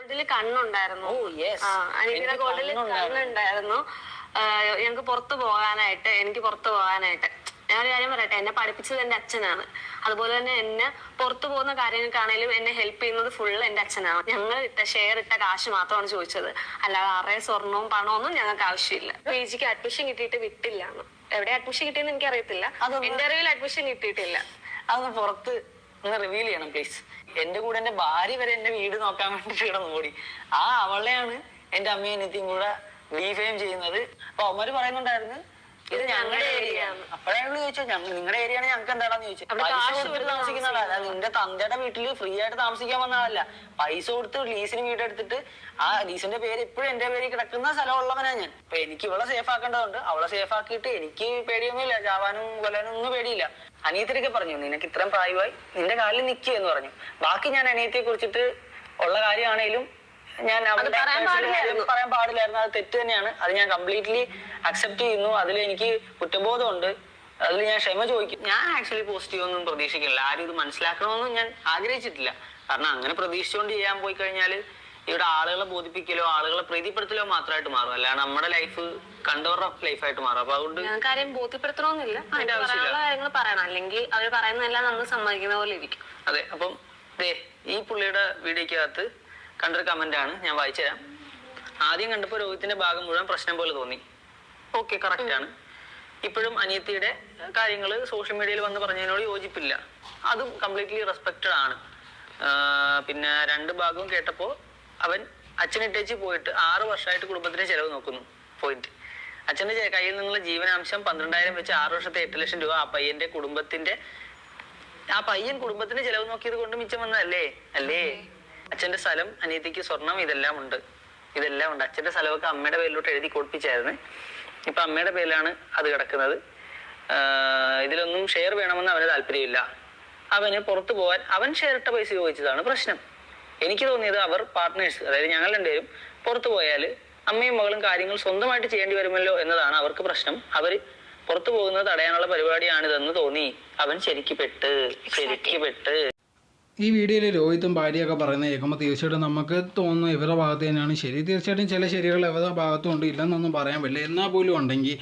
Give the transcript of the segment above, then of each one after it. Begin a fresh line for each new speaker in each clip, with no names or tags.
ഗോൾഡിൽ കണ്ണുണ്ടായിരുന്നു.
ഓ yes
അനിയത്തിയുടെ ഗോൾഡിൽ കണ്ണുണ്ടായിരുന്നു. ഞങ്ങക്ക് ഞങ്ങൾക്ക് പുറത്തു പോകാനായിട്ട് എനിക്ക് പുറത്തു പോകാനായിട്ട്. ഞാൻ ഒരു കാര്യം പറയട്ടെ എന്നെ പഠിപ്പിച്ചത് എന്റെ അച്ഛനാണ്. അതുപോലെ തന്നെ എന്നെ പുറത്തു പോകുന്ന കാര്യങ്ങൾക്കാണേലും എന്നെ ഹെൽപ്പ് ചെയ്യുന്നത് ഫുൾ എന്റെ അച്ഛനാണ്. ഞങ്ങൾ ഇട്ട ഷെയർ ഇട്ട കാശ് മാത്രമാണ് ചോദിച്ചത്. അല്ലാതെ അറേ സ്വർണവും പണവും ഒന്നും ഞങ്ങൾക്ക് ആവശ്യമില്ല. പി ജിക്ക് അഡ്മിഷൻ കിട്ടിയിട്ട് വിട്ടില്ല എവിടെ അഡ്മിഷൻ കിട്ടിയെന്ന് എനിക്ക് അറിയത്തില്ല
അതൊന്ന്
എന്റെ അറിവിൽ അഡ്മിഷൻ കിട്ടിയിട്ടില്ല.
അത് പുറത്ത് ഒന്ന് റിവീൽ ചെയ്യണം പ്ലീസ് എന്റെ കൂടെ എന്റെ ഭാര്യ വരെ എന്റെ വീട് നോക്കാൻ വേണ്ടിട്ട് കിടന്നു ഓടി ആ അവളെയാണ് എന്റെ അമ്മയും അനിയത്തിയും കൂടെ ഡീഫെയിം ചെയ്യുന്നത്. അപ്പൊ അവന്മാര് പറയുന്നുണ്ടായിരുന്നു ഇത് ഞങ്ങളുടെ ഏരിയ അപ്പോഴാണ് ചോദിച്ചത് നിങ്ങളുടെ ഏരിയ ആണ് ഞങ്ങൾക്ക് എന്താണെന്ന് ചോദിച്ചു പൈസ കൊടുത്ത് താമസിക്കുന്നതല്ല അതായത് നിന്റെ തന്തയുടെ വീട്ടിൽ ഫ്രീ ആയിട്ട് താമസിക്കാൻ വന്ന ആളല്ല. പൈസ കൊടുത്ത് ലീസിന് വീട് എടുത്തിട്ട് ആ ലീസിന്റെ പേര് ഇപ്പോഴും എന്റെ പേരിൽ കിടക്കുന്ന സ്ഥലമുള്ളവനാ ഞാൻ. അപ്പൊ എനിക്ക് ഇവളെ സേഫ് ആക്കേണ്ടതുണ്ട്. അവളെ സേഫ് ആക്കിയിട്ട് എനിക്ക് പേടിയൊന്നുമില്ല. ചാവാനും കൊല്ലാനും ഒന്നും പേടിയില്ല. അനിയത്തിനൊക്കെ പറഞ്ഞു നിനക്ക് ഇത്രയും പ്രായമായി നിന്റെ കാലിൽ നിൽക്കുക എന്ന് പറഞ്ഞു. ബാക്കി ഞാൻ അനിയത്തിയെ കുറിച്ചിട്ട് ഉള്ള കാര്യമാണേലും ഞാൻ
പറയാൻ പാടില്ലായിരുന്നു.
അത് തെറ്റ് തന്നെയാണ്. അത് ഞാൻ കംപ്ലീറ്റ്ലി അക്സെപ്റ്റ് ചെയ്യുന്നു. അതിൽ എനിക്ക് കുറ്റബോധമുണ്ട്. അതിൽ ഞാൻ ക്ഷമ ചോദിക്കും. ഞാൻ ആക്ച്വലി പോസിറ്റീവ് ഒന്നും പ്രതീക്ഷിക്കില്ല ആരും ഇത് മനസ്സിലാക്കണമെന്നും ഞാൻ ആഗ്രഹിച്ചിട്ടില്ല. കാരണം അങ്ങനെ പ്രതീക്ഷിച്ചുകൊണ്ട് ചെയ്യാൻ പോയി കഴിഞ്ഞാൽ ഇവിടെ ആളുകളെ ബോധിപ്പിക്കലോ ആളുകളെ പ്രീതിപ്പെടുത്തലോ മാത്രമായിട്ട് മാറും. അല്ലാണ്ട് നമ്മുടെ ലൈഫ് കണ്ടവരുടെ ലൈഫായിട്ട് മാറും. അപ്പൊ അതുകൊണ്ട്
ഞങ്ങൾക്ക് ആരെയും ബോധ്യപ്പെടുത്തണമെന്നില്ല.
അതിന്റെ ആവശ്യമില്ല.
പറയാനുള്ള കാര്യങ്ങൾ പറയണം. അല്ലെങ്കിൽ അവർ പറയുന്നതെല്ലാം നമ്മൾ സമ്മതിക്കുന്ന പോലെ ഇരിക്കും.
അതെ. അപ്പം ദേ ഈ പുള്ളിയുടെ വീഡിയോക്കകത്ത് കണ്ടൊരു കമന്റ് ആണ് ഞാൻ വായിച്ചുതരാം. ആദ്യം കണ്ടപ്പോൾ രോഹിത്തിന്റെ ഭാഗം മുഴുവൻ പ്രശ്നം പോലെ തോന്നി. ഓക്കെ കറക്റ്റ് ആണ്. ഇപ്പോഴും അനിയത്തിയുടെ കാര്യങ്ങൾ സോഷ്യൽ മീഡിയയിൽ വന്ന് പറഞ്ഞതിനോട് യോജിപ്പില്ല. അതും കംപ്ലീറ്റ്ലി റെസ്പെക്റ്റഡ് ആണ്. പിന്നെ രണ്ട് ഭാഗവും കേട്ടപ്പോൾ അവൻ അച്ഛനിട്ടേച്ച് പോയിട്ട് ആറ് വർഷമായിട്ട് കുടുംബത്തിന് ചെലവ് നോക്കുന്നു. പോയിന്റ് അച്ഛന്റെ കയ്യിൽ നിന്നുള്ള ജീവനാംശം പന്ത്രണ്ടായിരം വെച്ച് ആറ് വർഷത്തെ എട്ട് ലക്ഷം രൂപ ആ പയ്യന്റെ കുടുംബത്തിന്റെ ആ പയ്യൻ കുടുംബത്തിന്റെ ചെലവ് നോക്കിയത് കൊണ്ട് മിച്ചം വന്നതല്ലേ? അല്ലേ? അച്ഛന്റെ സ്ഥലം അനിയത്തിക്ക് സ്വർണം ഇതെല്ലാം ഉണ്ട്. ഇതെല്ലാം ഉണ്ട്. അച്ഛന്റെ സ്ഥലമൊക്കെ അമ്മയുടെ പേരിലോട്ട് എഴുതി കൊടുപ്പിച്ചായിരുന്നു ഇപ്പൊ അമ്മയുടെ പേരിലാണ് അത് കിടക്കുന്നത്. ഇതിലൊന്നും ഷെയർ വേണമെന്ന് അവന് താല്പര്യമില്ല. അവന് പുറത്തു പോകാൻ അവൻ ഷെയർ ഇട്ട പൈസ ചോദിച്ചതാണ് പ്രശ്നം. എനിക്ക് തോന്നിയത് അവർ പാർട്ട്നേഴ്സ് അതായത് ഞങ്ങൾ രണ്ടുപേരും പുറത്തു പോയാൽ അമ്മയും മകളും കാര്യങ്ങൾ സ്വന്തമായിട്ട് ചെയ്യേണ്ടി വരുമല്ലോ എന്നതാണ് അവർക്ക് പ്രശ്നം. അവർ പുറത്തു പോകുന്നത് തടയാനുള്ള പരിപാടിയാണിതെന്ന് തോന്നി. അവൻ ശരിക്ക് പെട്ട് ശരിക്ക് പെട്ട്.
ഈ വീഡിയോയിൽ രോഹിത്തും ഭാര്യയൊക്കെ പറയുന്നത് കേൾക്കുമ്പോൾ തീർച്ചയായിട്ടും നമുക്ക് തോന്നുന്നു ഇവരുടെ ഭാഗത്ത് തന്നെയാണ് ശരി. തീർച്ചയായിട്ടും ചില ശരികൾ ഇവരുടെ ഭാഗത്തും ഉണ്ട്. ഇല്ലെന്നൊന്നും പറയാൻ പറ്റില്ല. എന്നാൽ പോലും ഉണ്ടെങ്കിൽ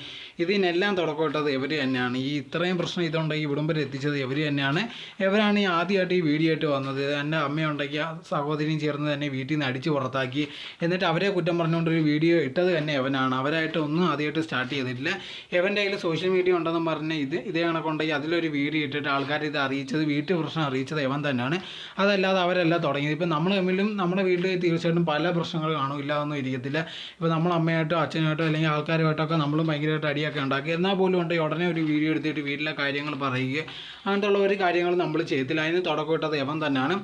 ഇതിനെല്ലാം തുടക്കമിട്ടത് ഇവർ തന്നെയാണ്. ഈ ഇത്രയും പ്രശ്നം ഇതുണ്ടെങ്കിൽ ഇവിടം വരെ എത്തിച്ചത് ഇവർ തന്നെയാണ്. ഇവരാണ് ഈ ആദ്യമായിട്ട് ഈ വീഡിയോ ആയിട്ട് വന്നത്. എന്റെ അമ്മയുണ്ടെങ്കിൽ ആ സഹോദരിയും ചേർന്ന് തന്നെ വീട്ടിൽ നിന്ന് അടിച്ച് പുറത്താക്കി. എന്നിട്ട് അവരെ കുറ്റം പറഞ്ഞുകൊണ്ട് ഒരു വീഡിയോ ഇട്ടത് തന്നെ അവനാണ് അവരായിട്ട് ഒന്നും ആദ്യമായിട്ട് സ്റ്റാർട്ട് ചെയ്തിട്ടില്ല. ഇവന്റെ കയ്യിൽ സോഷ്യൽ മീഡിയ ഉണ്ടെന്ന് പറഞ്ഞ് ഇത് ഇതേ കണക്കുണ്ടെങ്കിൽ അതിലൊരു വീഡിയോ ഇട്ടിട്ട് ആൾക്കാർ ഇത് അറിയിച്ചത് വീട്ടിൽ പ്രശ്നം അറിയിച്ചത് ഇവൻ തന്നെയാണ്. അതല്ലാതെ അവരല്ല തുടങ്ങിയത്. ഇപ്പം നമ്മൾ തമ്മിലും നമ്മുടെ വീട്ടിൽ തീർച്ചയായിട്ടും പല പ്രശ്നങ്ങൾ കാണും. ഇല്ലാതൊന്നും ഇരിക്കത്തില്ല. ഇപ്പോൾ നമ്മൾ അമ്മയായിട്ടോ അച്ഛനായിട്ടോ അല്ലെങ്കിൽ ആൾക്കാരുമായിട്ടൊക്കെ നമ്മളും ഭയങ്കരമായിട്ട് അടിയൊക്കെ ഉണ്ടാക്കി. എന്നാൽ പോലും ഉണ്ടെങ്കിൽ ഉടനെ ഒരു വീഡിയോ എടുത്തിട്ട് വീട്ടിലെ കാര്യങ്ങൾ പറയുക അങ്ങനത്തെ ഒരു കാര്യങ്ങൾ നമ്മൾ ചെയ്യത്തില്ല. അതിന് തുടക്കമിട്ടത് ഇവൻ തന്നെയാണ്.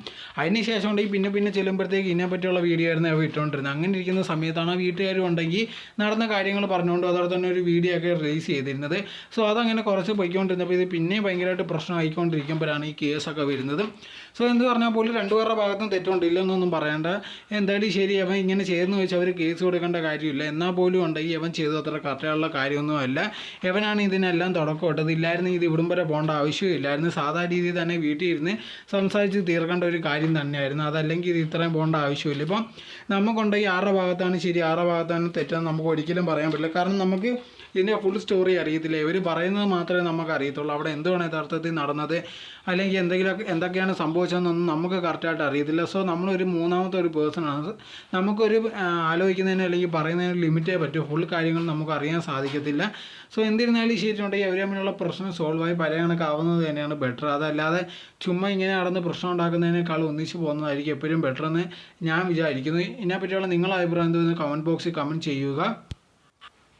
അതിന് ശേഷം ഉണ്ടെങ്കിൽ പിന്നെ പിന്നെ ചെല്ലുമ്പോഴത്തേക്ക് ഇതിനെ പറ്റിയുള്ള വീഡിയോ ആയിരുന്നു അവ ഇട്ടുകൊണ്ടിരുന്നത്. അങ്ങനെ ഇരിക്കുന്ന സമയത്താണ് വീട്ടുകാരും ഉണ്ടെങ്കിൽ നടന്ന കാര്യങ്ങൾ പറഞ്ഞുകൊണ്ട് അതോടെ തന്നെ ഒരു വീഡിയോ ഒക്കെ റിലീസ് ചെയ്തിരുന്നത്. സോ അതങ്ങനെ കുറച്ച് പോയിക്കൊണ്ടിരുന്നപ്പോൾ ഇത് പിന്നെയും ഭയങ്കരമായിട്ട് പ്രശ്നമായിക്കൊണ്ടിരിക്കുമ്പോഴാണ് ഈ കേസൊക്കെ വരുന്നത്. സോ എന്ന് പറഞ്ഞാൽ പോലും രണ്ടുപേരുടെ ഭാഗത്തും തെറ്റുണ്ട് തെറ്റുണ്ടില്ലെന്നൊന്നും പറയണ്ട. എന്തായാലും ശരി അവൻ ഇങ്ങനെ ചെയ്തെന്ന് വെച്ചാൽ അവർ കേസ് കൊടുക്കേണ്ട കാര്യമില്ല. എന്നാൽ പോലും ഉണ്ടെങ്കിൽ അവൻ ചെയ്തത് അത്ര കറക്റ്റായുള്ള കാര്യമൊന്നുമല്ല. ഇവനാണ് ഇതിനെല്ലാം തുടക്കം ഇട്ടത് ഇല്ലായിരുന്നു ഇത് ഇവിടം വരെ പോകേണ്ട ആവശ്യമില്ലായിരുന്നു. സാധാ രീതിയിൽ തന്നെ വീട്ടിൽ ഇരുന്ന് സംസാരിച്ച് തീർക്കേണ്ട ഒരു കാര്യം തന്നെയായിരുന്നു. അതല്ലെങ്കിൽ ഇത് ഇത്രയും പോകേണ്ട ആവശ്യമില്ല. ഇപ്പം നമുക്കുണ്ടെങ്കിൽ ആരുടെ ഭാഗത്താണ് ശരി ആരുടെ ഭാഗത്താണ് തെറ്റെന്ന് നമുക്ക് ഒരിക്കലും പറയാൻ പറ്റില്ല. കാരണം നമുക്ക് ഇതിന്റെ ഫുൾ സ്റ്റോറി അറിയത്തില്ല? ഇവർ പറയുന്നത് മാത്രമേ നമുക്ക് അറിയത്തുള്ളൂ. അവിടെ എന്തുവാണ് യഥാർത്ഥത്തിൽ നടന്നത്? അല്ലെങ്കിൽ എന്തെങ്കിലും എന്തൊക്കെയാണ് സംഭവിച്ചതെന്നൊന്നും നമുക്ക് കറക്റ്റായിട്ട് അറിയത്തില്ല. സോ നമ്മളൊരു മൂന്നാമത്തെ ഒരു പേഴ്സണാണ് നമുക്കൊരു ആലോചിക്കുന്നതിന് അല്ലെങ്കിൽ പറയുന്നതിന് ലിമിറ്റേ പറ്റൂ. ഫുൾ കാര്യങ്ങൾ നമുക്ക് അറിയാൻ സാധിക്കത്തില്ല. സോ എന്നിരുന്നാലും ശരിയുണ്ടെങ്കിൽ അവർ തമ്മിലുള്ള പ്രശ്നം സോൾവ് ആയി പല കണക്കാവുന്നത് തന്നെയാണ് ബെറ്റർ അതല്ലാതെ ചുമ്മാ ഇങ്ങനെ നടന്ന് പ്രശ്നം ഉണ്ടാക്കുന്നതിനേക്കാൾ ഒന്നിച്ച് പോകുന്നതായിരിക്കും എപ്പോഴും ബെറ്റർ എന്ന് ഞാൻ വിചാരിക്കുന്നു. ഇതിനെപ്പറ്റിയുള്ള നിങ്ങളുടെ അഭിപ്രായം എന്തോ കമന്റ് ബോക്സിൽ കമന്റ് ചെയ്യുക.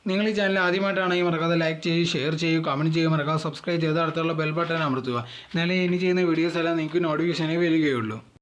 നിങ്ങൾ ഈ ചാനൽ ആദ്യമായിട്ടാണെങ്കിൽ മറക്കാതെ ലൈക്ക് ചെയ്യുക ഷെയർ ചെയ്യുക കമന്റ് ചെയ്യുക മറക്കാതെ സബ്സ്ക്രൈബ് ചെയ്ത് അടുത്തുള്ള ബെൽ ബട്ടൺ അമർത്തുക. എന്നാലേ ഇനി ചെയ്യുന്ന വീഡിയോസ് എല്ലാം നിങ്ങൾക്ക് നോട്ടിഫിക്കേഷനേ വരികയുള്ളൂ.